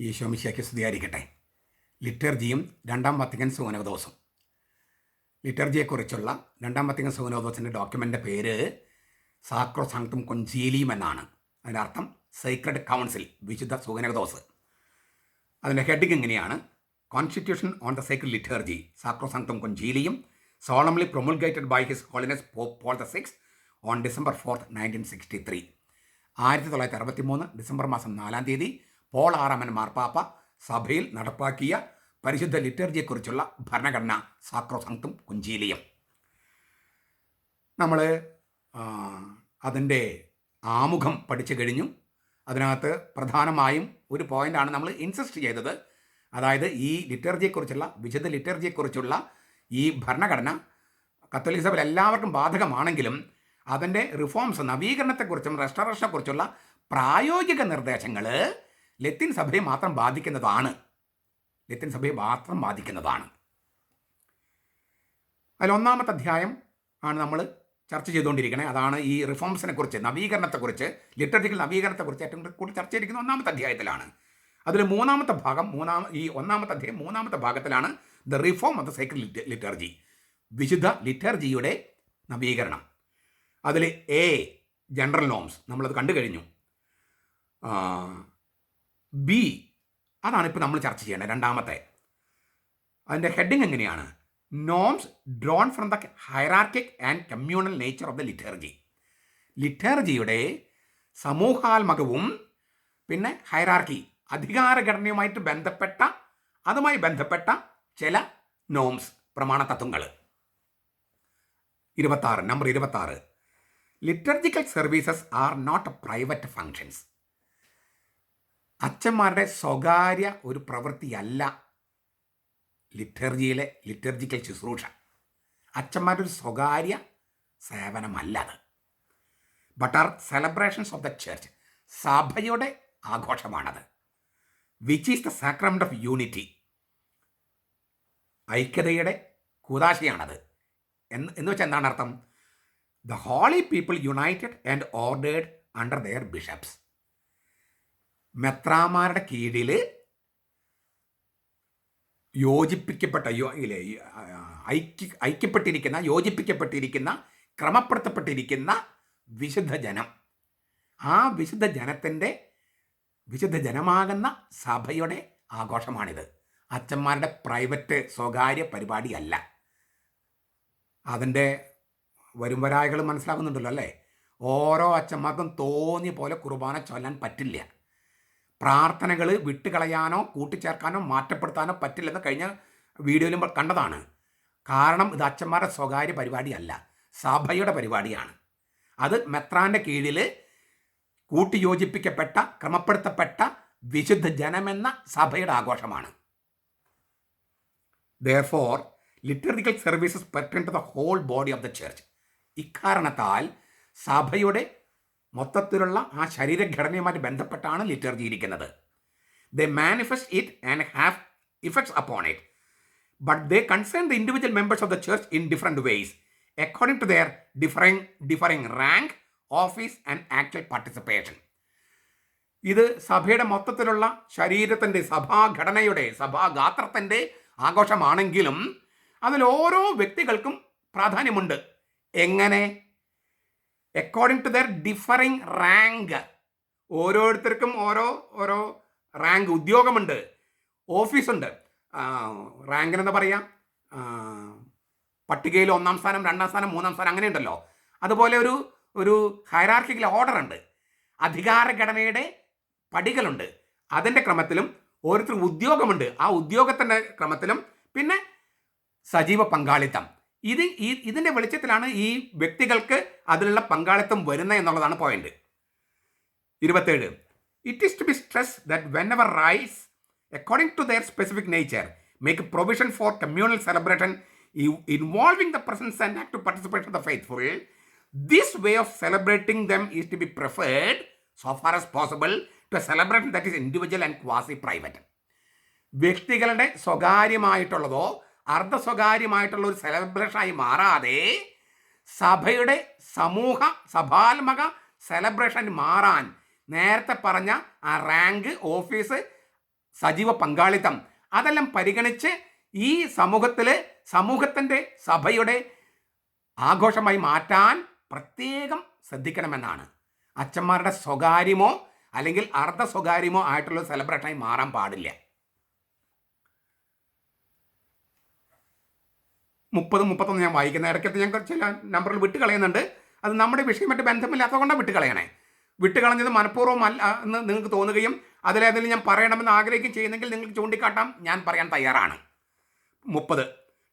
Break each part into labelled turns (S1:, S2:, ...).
S1: ഈശോമിശയ്ക്ക് സ്തുതിയായിരിക്കട്ടെ. ലിറ്റർജിയും രണ്ടാം വത്തികൻ സൂനോദോസും ലിറ്റർജിയെക്കുറിച്ചുള്ള രണ്ടാം വത്തികൻ സൂനോദോസിന്റെ ഡോക്യുമെന്റ് പേര് സാക്രോ സാങ്ക്തും കൊഞ്ചീലിയും എന്നാണ്. അതിന്റെ അർത്ഥം സീക്രട്ട് കൗൺസിൽ വിശുദ്ധ സൂനോദോസ് അതിന്റെ ഹെഡിങ് എങ്ങനെയാണ്? Constitution on the sacred liturgy സാക്രോ സാങ്ക്തും കൊഞ്ചീലിയും solemnly promulgated by his holiness Paul the sixth on December fourth nineteen sixty three. ആയിരത്തി തൊള്ളായിരത്തി അറുപത്തി മൂന്ന് ഡിസംബർ മാസം നാലാം തീയതി പോൾ ആറാമൻ മാർപ്പാപ്പ സഭയിൽ നടപ്പാക്കിയ പരിശുദ്ധ ലിറ്റർജിയെക്കുറിച്ചുള്ള ഭരണഘടന സാക്രോസങ്ക്തും കുഞ്ചീലിയം. നമ്മൾ അതിന്റെ ആമുഖം പഠിച്ചു കഴിഞ്ഞു. അതിനകത്ത് പ്രധാനമായും ഒരു പോയിന്റാണ് നമ്മൾ ഇൻസിസ്റ്റ് ചെയ്തത്. അതായത് ഈ ലിറ്റർജിയെക്കുറിച്ചുള്ള വിശുദ്ധ ലിറ്റർജിയെക്കുറിച്ചുള്ള ഈ ഭരണഘടന കത്തോലിക് സഭയിൽ എല്ലാവർക്കും ബാധകമാണെങ്കിലും അതിന്റെ റിഫോംസ് നവീകരണത്തെക്കുറിച്ചും റെസ്റ്റോറേഷനെക്കുറിച്ചുള്ള പ്രായോഗിക നിർദ്ദേശങ്ങൾ ലത്തിൻ സഭയെ മാത്രം ബാധിക്കുന്നതാണ്. ലത്തിൻ സഭയെ മാത്രം ബാധിക്കുന്നതാണ്. അതിൽ ഒന്നാമത്തെ അധ്യായം ആണ് നമ്മൾ ചർച്ച ചെയ്തുകൊണ്ടിരിക്കണേ. അതാണ് ഈ റിഫോംസിനെ കുറിച്ച് നവീകരണത്തെക്കുറിച്ച് ലിറ്ററേച്ചർ നവീകരണത്തെക്കുറിച്ച് ഏറ്റവും കൂടുതൽ ചർച്ച ചെയ്തിരിക്കുന്ന ഒന്നാമത്തെ അധ്യായത്തിലാണ്. അതിൽ മൂന്നാമത്തെ ഭാഗം മൂന്നാം ഈ ഒന്നാമത്തെ അധ്യായം മൂന്നാമത്തെ ഭാഗത്തിലാണ് the reform of the sacred liturgy വിശുദ്ധ ലിറ്റർജിയുടെ നവീകരണം. അതിൽ എ ജനറൽ നോംസ് നമ്മളത് കണ്ടു കഴിഞ്ഞു. ബി അതാണ് ഇപ്പോൾ നമ്മൾ ചർച്ച ചെയ്യേണ്ടത് രണ്ടാമത്തെ. അതിന്റെ ഹെഡിങ് എങ്ങനെയാണ്? Norms drawn from the hierarchic and communal nature of the liturgy ലിറ്റർജിയുടെ സമൂഹാത്മകവും പിന്നെ ഹൈറാർക്കി അധികാരഘടനയുമായിട്ട് ബന്ധപ്പെട്ട അതുമായി ബന്ധപ്പെട്ട ചില നോംസ് പ്രമാണ തത്വങ്ങൾ ഇരുപത്താറ് നമ്പർ ഇരുപത്താറ്. Liturgical services are not private functions അച്ഛന്മാരുടെ സ്വകാര്യ ഒരു പ്രവൃത്തിയല്ല ലിറ്റർജിയിലെ ലിറ്റർജിക്കൽ ശുശ്രൂഷ. അച്ഛന്മാരുടെ ഒരു സ്വകാര്യ സേവനമല്ല അത്. But are celebrations of the church സഭയുടെ ആഘോഷമാണത്. Which is the sacrament of unity. ഐക്യതയുടെ കൂതാശയാണത്. എന്ന് എന്ന് വെച്ചാൽ എന്താണ് അർത്ഥം? The holy people united and ordered under their bishops. മെത്രാമാരുടെ കീഴിൽ യോജിപ്പിക്കപ്പെട്ട യോ ഇല്ലേ ഐക്യ ഐക്യപ്പെട്ടിരിക്കുന്ന യോജിപ്പിക്കപ്പെട്ടിരിക്കുന്ന ക്രമപ്പെടുത്തപ്പെട്ടിരിക്കുന്ന വിശുദ്ധ ജനം. ആ വിശുദ്ധ ജനത്തിന്റെ വിശുദ്ധ ജനമാകുന്ന സഭയുടെ ആഘോഷമാണിത്. അച്ഛന്മാരുടെ പ്രൈവറ്റ് സ്വകാര്യ പരിപാടിയല്ല അതിന്റെ വരും വരായകൾ മനസ്സിലാക്കുന്നുണ്ടല്ലോ അല്ലേ? ഓരോ അച്ഛന്മാർക്കും തോന്നിയ പോലെ കുർബാന ചൊല്ലാൻ പറ്റില്ല. പ്രാർത്ഥനകൾ വിട്ടുകളയാനോ കൂട്ടിച്ചേർക്കാനോ മാറ്റപ്പെടുത്താനോ പറ്റില്ലെന്ന് കഴിഞ്ഞ വീഡിയോയിലും കണ്ടതാണ്. കാരണം ഇത് അച്ഛന്മാരുടെ സ്വകാര്യ പരിപാടിയല്ല സഭയുടെ പരിപാടിയാണ്. അത് മെത്രാന്റെ കീഴിൽ കൂട്ടിയോജിപ്പിക്കപ്പെട്ട ക്രമപ്പെടുത്തപ്പെട്ട വിശുദ്ധ ജനമെന്ന സഭയുടെ ആഘോഷമാണ്. Therefore liturgical services pertain to the whole body of the church ഇക്കാരണത്താൽ സഭയുടെ മൊത്തത്തിലുള്ള ആ ശരീരഘടനയുമായിട്ട് ബന്ധപ്പെട്ടാണ് ലിറ്റർജി ഇരിക്കുന്നത് they manifest it and have effects upon it but they concern the individual members of the church in different ways according to their differing differing rank office and actual participation ഇത് സഭയുടെ മൊത്തത്തിലുള്ള ശരീരത്തിന്റെ സഭാഘടനയുടെ സഭാഗാത്രത്തിന്റെ ആഘോഷമാണെങ്കിലും അതിൽ ഓരോ വ്യക്തികൾക്കും പ്രാധാന്യമുണ്ട്. എങ്ങനെ according to their differing rank ഓരോരുത്തർക്കും ഓരോ ഓരോ റാങ്ക് ഉദ്യോഗമുണ്ട്. ഓഫീസുണ്ട്. റാങ്കിന് എന്താ പറയുക പട്ടികയിൽ ഒന്നാം സ്ഥാനം രണ്ടാം സ്ഥാനം മൂന്നാം സ്ഥാനം അങ്ങനെ ഉണ്ടല്ലോ അതുപോലെ ഒരു ഒരു ഹൈറാർക്കിക്കൽ ഓർഡർ ഉണ്ട്. അധികാരഘടനയുടെ പടികളുണ്ട്. അതിന്റെ ക്രമത്തിലും ഓരോരുത്തർ ഉദ്യോഗമുണ്ട്. ആ ഉദ്യോഗത്തിന്റെ ക്രമത്തിലും പിന്നെ സജീവ പങ്കാളിത്തം. ഇത് ഈ ഇതിന്റെ വെളിച്ചത്തിലാണ് ഈ വ്യക്തികൾക്ക് അതിലുള്ള പങ്കാളിത്തം വരുന്നത് എന്നുള്ളതാണ് പോയിന്റ് ഇരുപത്തേഴ്. It is to be stress that whenever rites according to their specific nature make provision for communal celebration involving the presence and act participation of the faithful this way of celebrating them is to be preferred so far as possible to celebration that is individual and quasi private വ്യക്തികളുടെ സ്വകാര്യമായിട്ടുള്ളതോ അർദ്ധ സ്വകാര്യമായിട്ടുള്ള ഒരു സെലിബ്രേഷനായി മാറാതെ സഭയുടെ സമൂഹ സഭാത്മക celebration മാറാൻ നേരത്തെ പറഞ്ഞ ആ റാങ്ക് ഓഫീസ് സജീവ പങ്കാളിത്തം അതെല്ലാം പരിഗണിച്ച് ഈ സമൂഹത്തിൽ സമൂഹത്തിന്റെ സഭയുടെ ആഘോഷമായി മാറ്റാൻ പ്രത്യേകം ശ്രദ്ധിക്കണമെന്നാണ്. അച്ഛന്മാരുടെ സ്വകാര്യമോ അല്ലെങ്കിൽ അർദ്ധ സ്വകാര്യമോ ആയിട്ടുള്ള സെലിബ്രേഷനായി മാറാൻ പാടില്ല. മുപ്പത് മുപ്പത്തൊന്ന് ഞാൻ വായിക്കുന്നത് ഇടയ്ക്കത്ത് ഞാൻ ചില നമ്പറിൽ വിട്ട് കളയുന്നുണ്ട് അത് നമ്മുടെ വിഷയമായിട്ട് ബന്ധമില്ലാത്തതുകൊണ്ടാണ് വിട്ട് കളയണേ വിട്ട് കളഞ്ഞത് മനഃപൂർവം അല്ല എന്ന് നിങ്ങൾക്ക് തോന്നുകയും അതിലേതെങ്കിലും ഞാൻ പറയണമെന്ന് ആഗ്രഹിക്കുകയും ചെയ്യുന്നെങ്കിൽ നിങ്ങൾക്ക് ചൂണ്ടിക്കാട്ടാം. ഞാൻ പറയാൻ തയ്യാറാണ്. മുപ്പത്.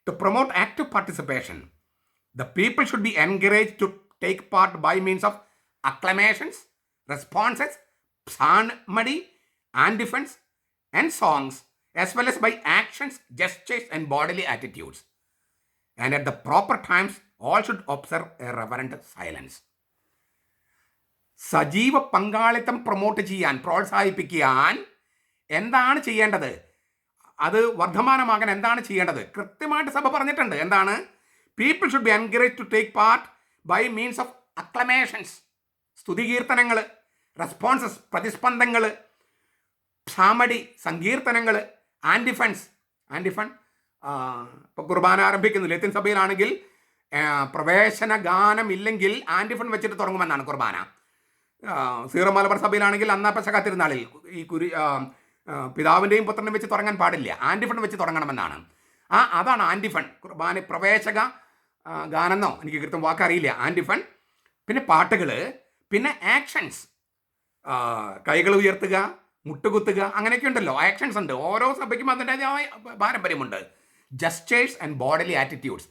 S1: To promote active participation the people should be encourage to take part by means of acclamations responses psalmody and antiphons and songs as well as by actions gestures, and bodily attitudes. And at the proper times all should observe a reverent silence സജീവ പങ്കാളിത്തം promote ചെയ്യാൻ പ്രോത്സാഹിപ്പിക്കാൻ എന്താണ് ചെയ്യേണ്ടത്? അത് വർദ്ധമാനമാകാൻ എന്താണ് ചെയ്യേണ്ടത്? കൃത്യമായിട്ട് സഭ പറഞ്ഞിട്ടുണ്ട്. എന്താണ്? People should be encourage to take part by means of acclamations സ്തുതികീർത്തനങ്ങൾ responses പ്രതിസ്പന്ദങ്ങൾ സാമടി സങ്കീർത്തനങ്ങൾ ആന്റിഫൺസ് ആന്റിഫൺ ഇപ്പോൾ കുർബാന ആരംഭിക്കുന്നു ലത്തിൻ സഭയിലാണെങ്കിൽ പ്രവേശന ഗാനം ഇല്ലെങ്കിൽ ആന്റിഫൺ വെച്ചിട്ട് തുടങ്ങുമെന്നാണ് കുർബാന. സീറോ മലബാർ സഭയിലാണെങ്കിൽ അന്നാ പെസക തിരുനാളിൽ ഈ കുരി പിതാവിന്റെയും പുത്രനെയും വെച്ച് തുടങ്ങാൻ പാടില്ല. ആന്റിഫൺ വെച്ച് തുടങ്ങണമെന്നാണ്. ആ അതാണ് ആന്റിഫൺ. കുർബാന പ്രവേശക ഗാനെന്നോ? എനിക്ക് കൃത്യം വാക്കറിയില്ല ആന്റിഫൺ പിന്നെ പാട്ടുകൾ പിന്നെ ആക്ഷൻസ് കൈകൾ ഉയർത്തുക മുട്ടുകുത്തുക അങ്ങനെയൊക്കെ ഉണ്ടല്ലോ. ആക്ഷൻസ് ഉണ്ട്. ഓരോ സഭയ്ക്കും അതിന്റെതായ പാരമ്പര്യമുണ്ട്. ജസ്റ്റേഴ്സ് ആൻഡ് ബോഡലി ആറ്റിറ്റ്യൂഡ്സ്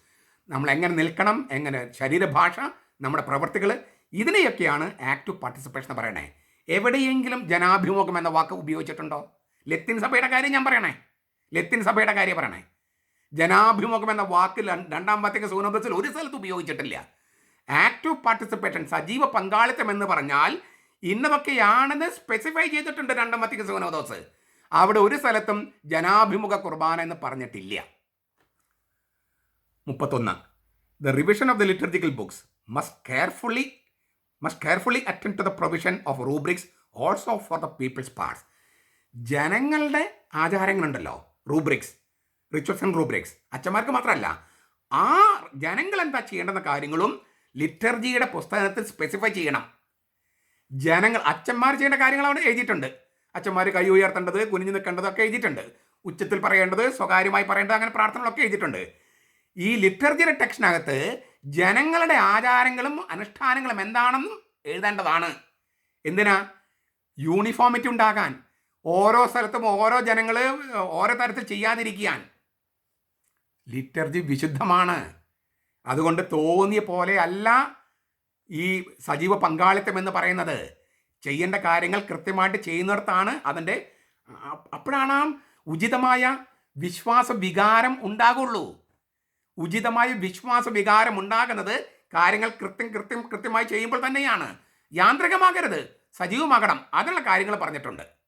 S1: നമ്മൾ എങ്ങനെ നിൽക്കണം എങ്ങനെ ശരീരഭാഷ നമ്മുടെ പ്രവൃത്തികൾ ഇതിനെയൊക്കെയാണ് ആക്റ്റീവ് പാർട്ടിസിപ്പേഷൻ എന്ന് പറയണേ. എവിടെയെങ്കിലും ജനാഭിമുഖം എന്ന വാക്ക് ഉപയോഗിച്ചിട്ടുണ്ടോ? ലത്തിൻ സഭയുടെ കാര്യം ഞാൻ പറയണേ. ലത്തിൻ സഭയുടെ കാര്യം പറയണേ. ജനാഭിമുഖം എന്ന വാക്ക് രണ്ടാം പത്തേക്ക് സൂനബസിൽ ഒരു സ്ഥലത്ത് ഉപയോഗിച്ചിട്ടില്ല. ആക്റ്റീവ് പാർട്ടിസിപ്പേഷൻ സജീവ പങ്കാളിത്തം എന്ന് പറഞ്ഞാൽ ഇന്നതൊക്കെയാണെന്ന് സ്പെസിഫൈ ചെയ്തിട്ടുണ്ട് രണ്ടാം സൂനോദോസ് അവിടെ ഒരു സ്ഥലത്തും ജനാഭിമുഖ കുർബാന എന്ന് പറഞ്ഞിട്ടില്ല. മുപ്പത്തൊന്ന്. The revision of the liturgical books must carefully must carefully attend to the provision of rubrics also for the people's parts ജനങ്ങളുടെ ആചാരങ്ങളുണ്ടല്ലോ റൂബ്രിക്സ് റിച്വൽസ് ആൻഡ് റൂബ്രിക്സ് അച്ഛന്മാർക്ക് മാത്രമല്ല ആ ജനങ്ങൾ എന്താ ചെയ്യേണ്ടെന്ന കാര്യങ്ങളും ലിറ്റർജിയുടെ പുസ്തകത്തിൽ സ്പെസിഫൈ ചെയ്യണം. ജനങ്ങൾ അച്ഛന്മാർ ചെയ്യേണ്ട കാര്യങ്ങൾ അവിടെ എഴുതിയിട്ടുണ്ട്. അച്ഛന്മാർ കൈ ഉയർത്തേണ്ടത് കുനിഞ്ഞു നിൽക്കേണ്ടത് ഒക്കെ എഴുതിയിട്ടുണ്ട്. ഉച്ചത്തിൽ പറയേണ്ടത് സ്വകാര്യമായി പറയേണ്ടത് അങ്ങനെ പ്രാർത്ഥനകളൊക്കെ എഴുതിയിട്ടുണ്ട്. ഈ ലിറ്റർജിയുടെ ടെക്സ്റ്റിനകത്ത് ജനങ്ങളുടെ ആചാരങ്ങളും അനുഷ്ഠാനങ്ങളും എന്താണെന്നും എഴുതേണ്ടതാണ്. എന്തിനാ? യൂണിഫോമിറ്റി ഉണ്ടാകാൻ. ഓരോ സ്ഥലത്തും ഓരോ ജനങ്ങൾ ഓരോ തരത്തിൽ ചെയ്യാതിരിക്കാൻ. ലിറ്റർജി വിശുദ്ധമാണ്. അതുകൊണ്ട് തോന്നിയ പോലെ അല്ല ഈ സജീവ പങ്കാളിത്തം എന്ന് പറയുന്നത്. ചെയ്യേണ്ട കാര്യങ്ങൾ കൃത്യമായിട്ട് ചെയ്യുന്നിടത്താണ് അതിന്റെ അപ്പോഴാണ് ഉചിതമായ വിശ്വാസ വികാരം ഉണ്ടാകുള്ളൂ. ഉചിതമായ വിശ്വാസ വികാരം ഉണ്ടാകുന്നത് കാര്യങ്ങൾ കൃത്യം കൃത്യം കൃത്യമായി ചെയ്യുമ്പോൾ തന്നെയാണ്. യാന്ത്രികമാകരുത് സജീവമാകണം അതിനുള്ള കാര്യങ്ങൾ പറഞ്ഞിട്ടുണ്ട്.